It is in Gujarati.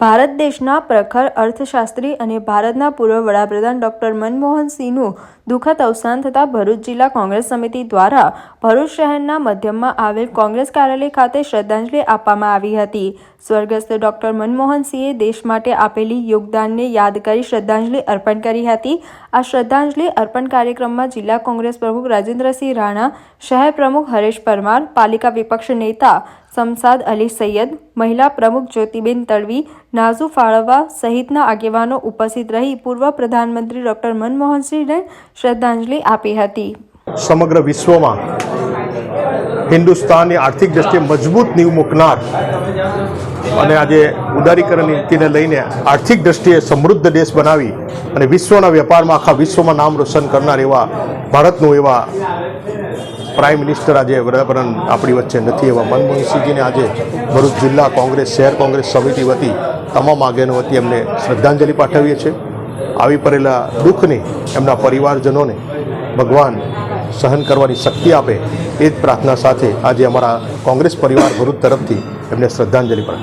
ભારત દેશના પ્રખર અર્થશાસ્ત્રી અને ભારતના પૂર્વ વડાપ્રધાન ડોક્ટર મનમોહન સિંહનું દુઃખદ અવસાન થતાં ભરૂચ જિલ્લા કોંગ્રેસ સમિતિ દ્વારા ભરૂચ શહેરના મધ્યમાં આવેલ કોંગ્રેસ કાર્યાલય ખાતે શ્રદ્ધાંજલિ આપવામાં આવી હતી. સ્વર્ગસ્થ ડોક્ટર મનમોહન સિંહે દેશ માટે આપેલી યોગદાનને યાદ કરી શ્રદ્ધાંજલિ અર્પણ કરી હતી. આ શ્રદ્ધાંજલિ અર્પણ કાર્યક્રમમાં જિલ્લા કોંગ્રેસ પ્રમુખ રાજેન્દ્રસિંહ રાણા, શહેર પ્રમુખ હરેશ પરમાર, પાલિકા વિપક્ષ નેતા સમસાદ અલી સૈયદ, મહિલા પ્રમુખ જ્યોતિબેન તડવી નાઝુ ફાળવા સહિતના આગેવાનો ઉપસ્થિત રહી પૂર્વ પ્રધાનમંત્રી ડોક્ટર મનમોહનસિંહને શ્રદ્ધાંજલિ આપી હતી. સમગ્ર વિશ્વમાં હિન્દુસ્તાનની આર્થિક દ્રષ્ટિએ મજબૂત નીવ મૂકનાર અને આજે ઉદારીકરણ નીતિને લઈને આર્થિક દ્રષ્ટિએ સમૃદ્ધ દેશ બનાવી અને વિશ્વના વેપારમાં આખા વિશ્વમાં નામ રોશન કરનાર એવા ભારતનું એવા પ્રાઇમ મિનિસ્ટર આજે વડાપ્રધાન આપણી વચ્ચે નથી એવા મનમોહનસિંહજીને આજે ભરૂચ જિલ્લા કોંગ્રેસ, શહેર કોંગ્રેસ સમિતિ વતી તમામ આગેવાનો વતી એમને શ્રદ્ધાંજલિ પાઠવીએ છીએ. આવી પડેલા દુઃખને એમના પરિવારજનોને ભગવાન સહન કરવાની શક્તિ આપે એ જ પ્રાર્થના સાથે આજે અમારા કોંગ્રેસ પરિવાર ભરૂચ તરફથી એમને શ્રદ્ધાંજલિ પાઠવી